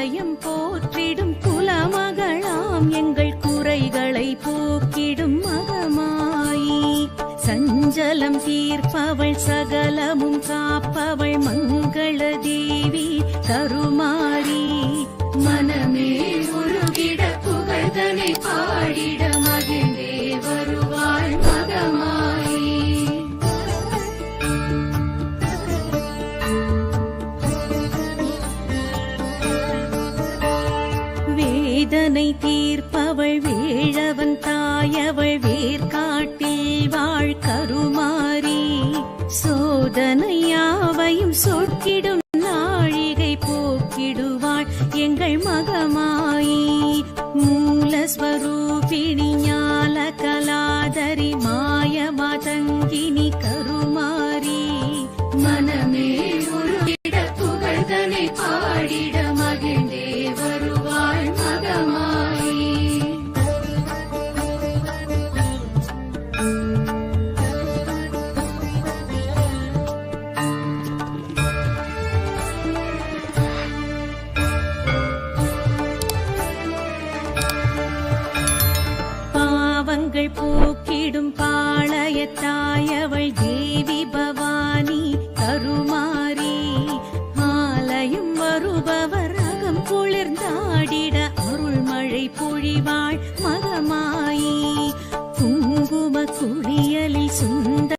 ஆலயம் போற்றிடும் குலமகளாம் எங்கள் குறைகளை போக்கிடும் மகமாயி. சஞ்சலம் தீர்ப்பவள் சகலமும் காப்பவள் மங்கள தேவி. தரு தீர்ப்பவள் வேழவன் தாயவள் வேர்காட்டில் வாழ் கருமாரி சோதனையாவையும் சொற்கிடும் நாழிகை போக்கிடுவாள் எங்கள் மகமாயி. மூலஸ்வரூபிணி ஞால கலாதரி மாய மதங்கினி பாவங்கள் போக்கிடும் பாளையத்தாயவள் தேவி பவானி கருமாரி ஆலயம் வருபவர் அகம் குளிர்ந்தாடிட அருள்மழை பொழிவாள் மகமாயி. குங்கும குளியலில் சுந்த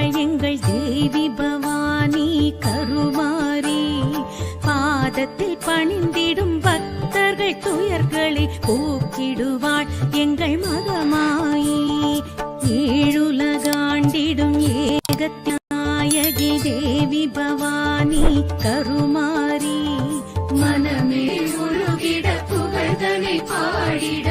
வீற்றிருப்பாள் எங்கள் தேவி பவானி கருமாரி பாதத்தில் பணிந்திடும் பக்தர்கள் துயர்களை போக்கிடுவாள் எங்கள் மகமாயி. ஏழுலகாண்டிடும் ஏகத்தியாயகி தேவி பவானி கருமாரி மனமே உருகிட புகழ்தனை பாடிட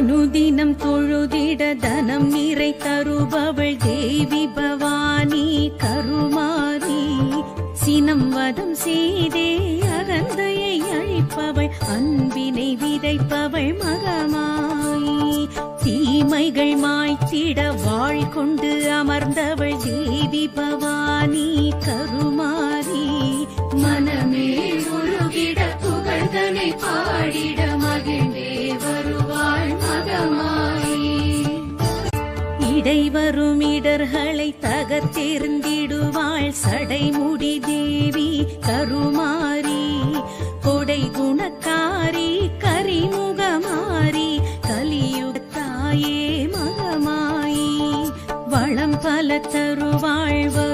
அனுதினம் தொழுதிட தனம் நிறை தருபவள் தேவி பவானி கருமாரி சினம் வதம் செய்தே அகந்தையை அழிப்பவள் அன்பினை விதைப்பவள் மகமாய் தீமைகள் மாய்த்திட வாழ் கொண்டு அமர்ந்தவள் தேவி பவானி கருமாரி மனமே உருகிட புகழ்தனை பாடிட மகிழ்ந்தே இடை வரும் இடர்களை தகர்த்தெறிந்திடுவாள் சடைமுடி தேவி கருமாரி கொடை குணக்காரி கரிமுகமாரி கலியுகத்தாயே மகமாயி வளம் பல தருவாழ்வு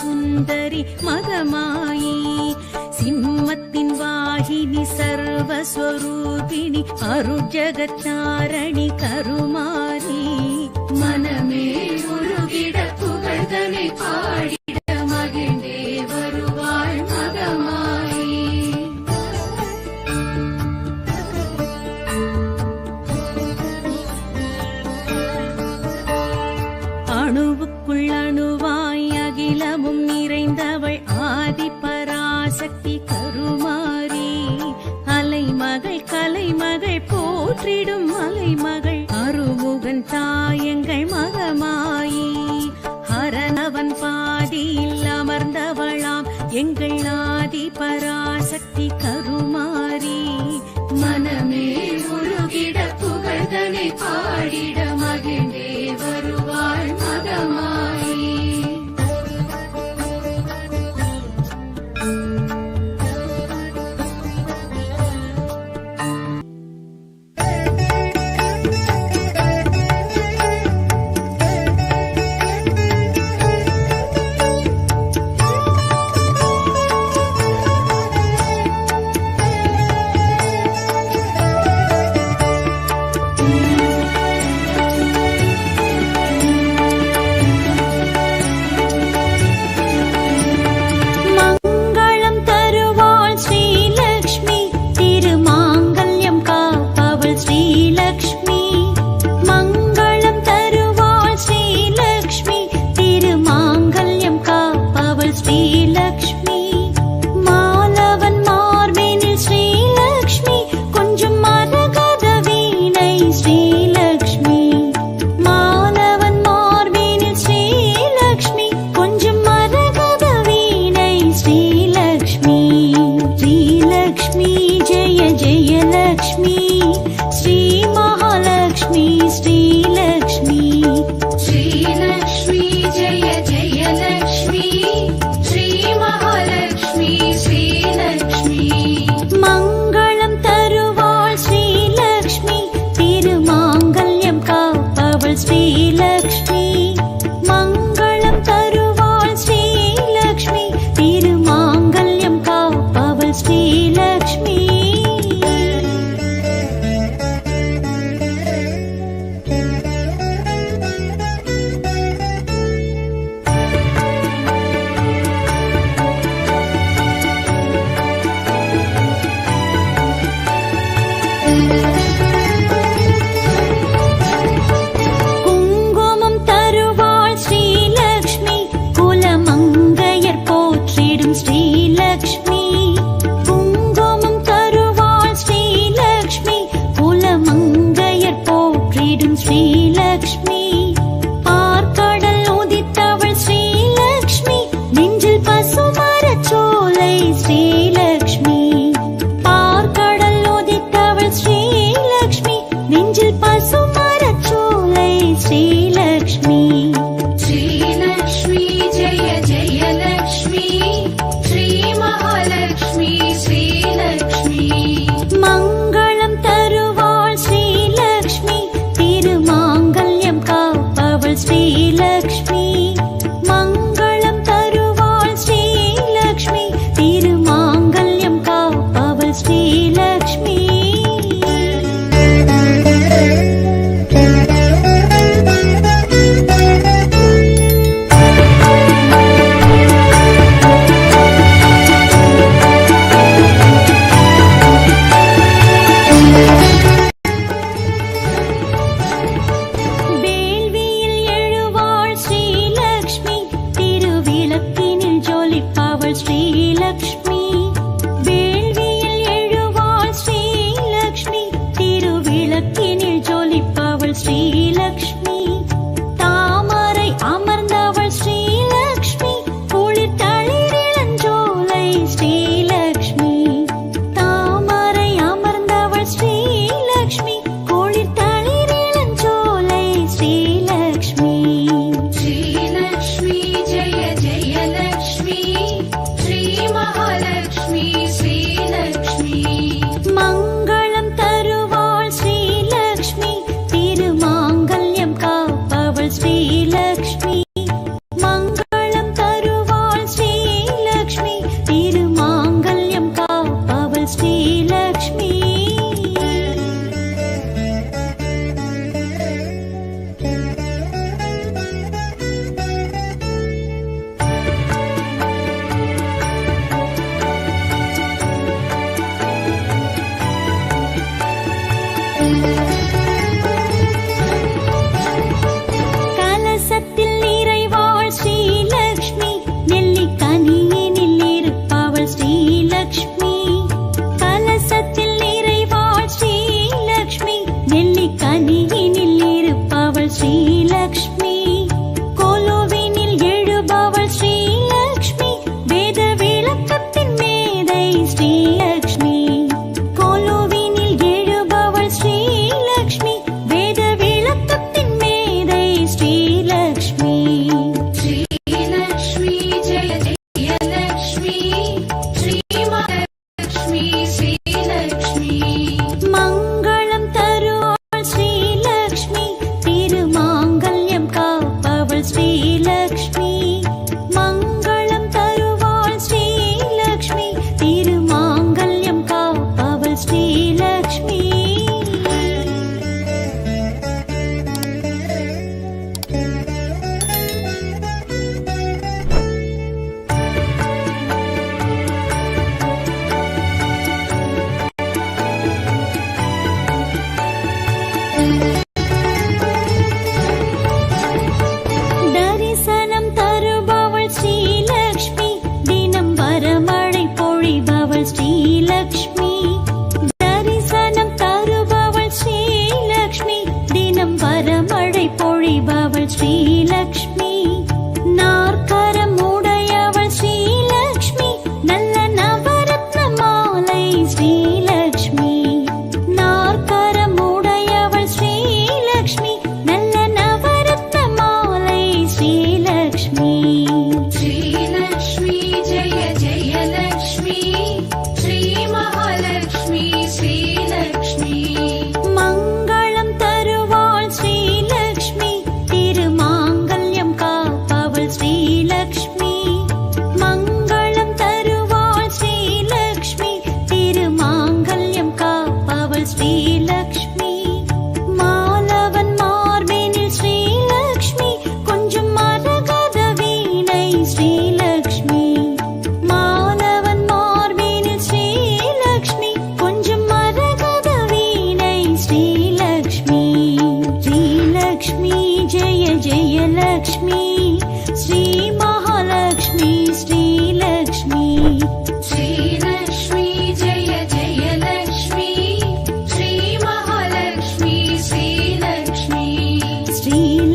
சுந்தரி மதமாயி சிம்மத்தின் வாகினி சர்வஸ்வரூபிணி அருஜகத்தாரணி கருமாரி மனமே உருகிட புகழ்தனை பாடி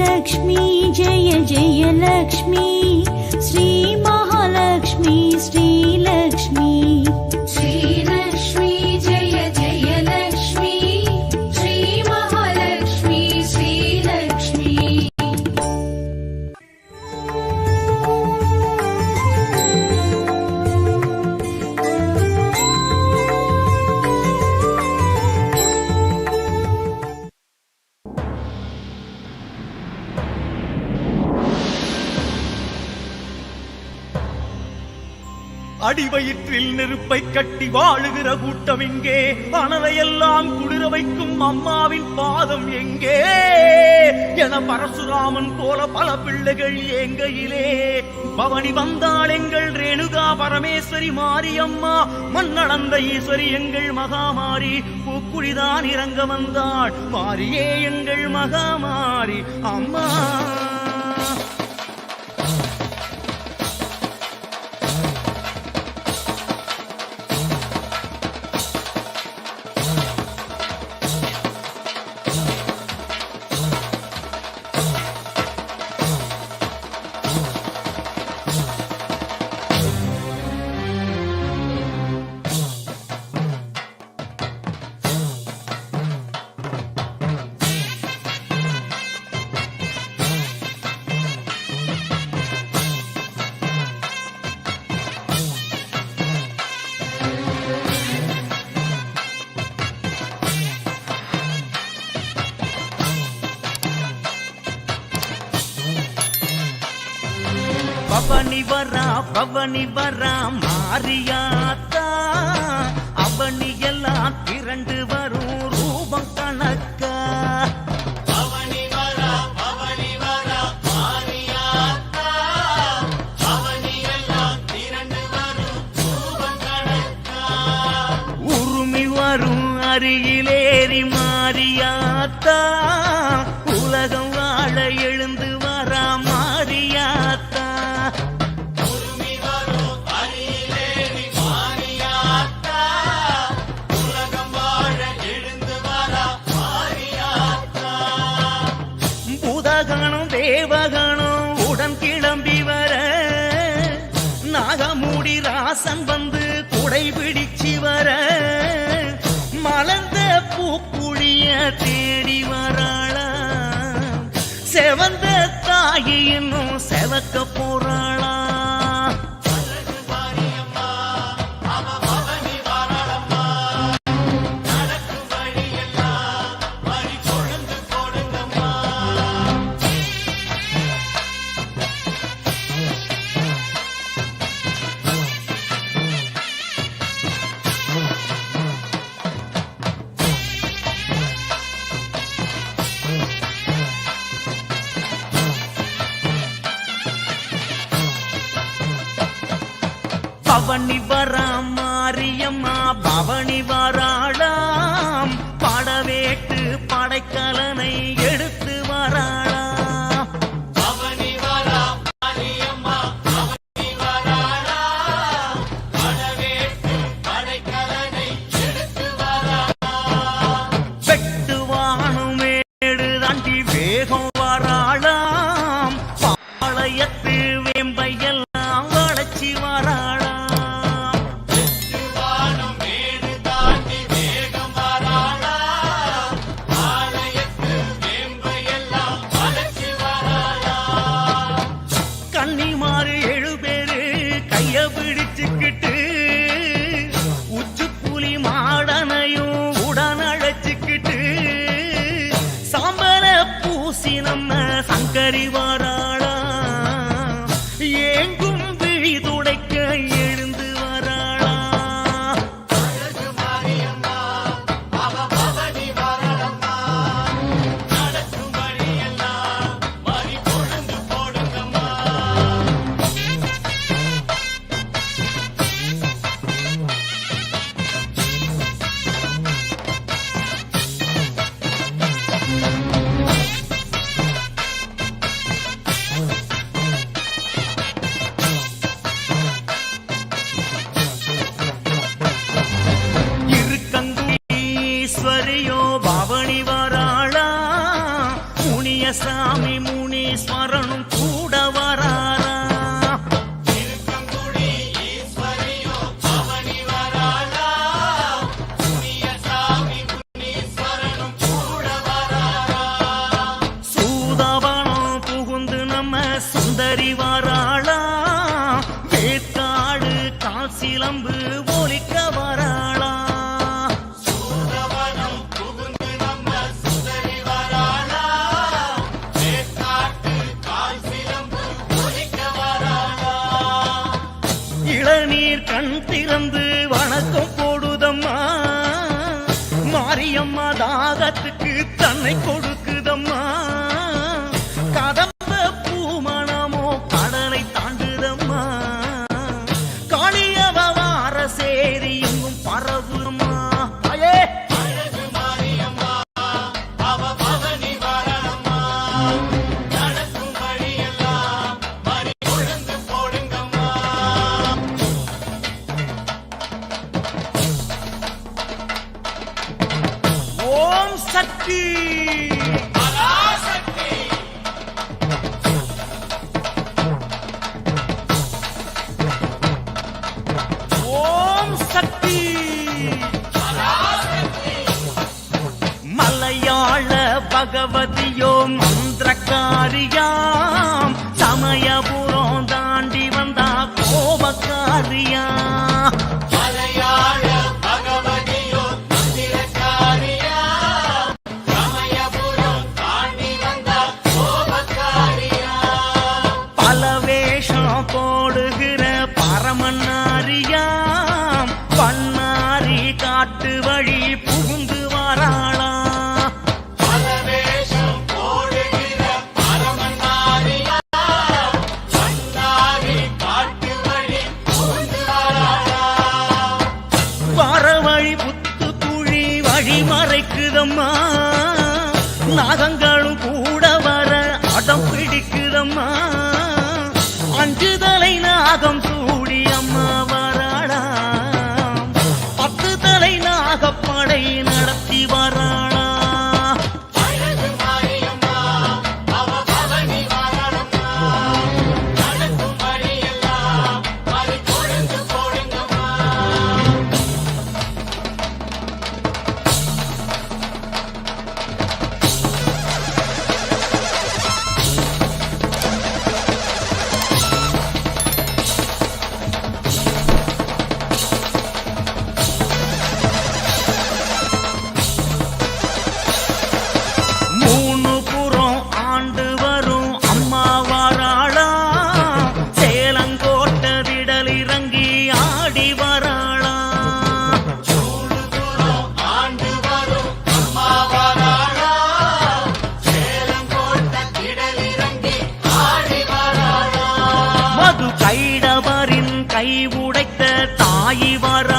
लक्ष्मी जय जय लक्ष्मी। श्री அடிவயிற்றில் நெருப்பை கட்டி வாழுகிற கூட்டம் எங்கே அனலையெல்லாம் குளிர வைக்கும் அம்மாவின் பாதம் எங்கே? என பரசுராமன் போல பல பிள்ளைகள் எங்கையிலே பவனி வந்தாள் எங்கள் ரேணுகா பரமேஸ்வரி மாரியம்மா மண்ணளந்த ஈஸ்வரி எங்கள் மகாமாரி பூக்குழிதான் இறங்க வந்தாள் மாரியே எங்கள் மகாமாரி அம்மா. அவனி வரா பவனி வரா மாறியாத்தா. அவனி எல்லாம் தாயி இன்னும் செவக்க போறாளா. நம்ம சுந்தரி வராளா ஆயிவாரா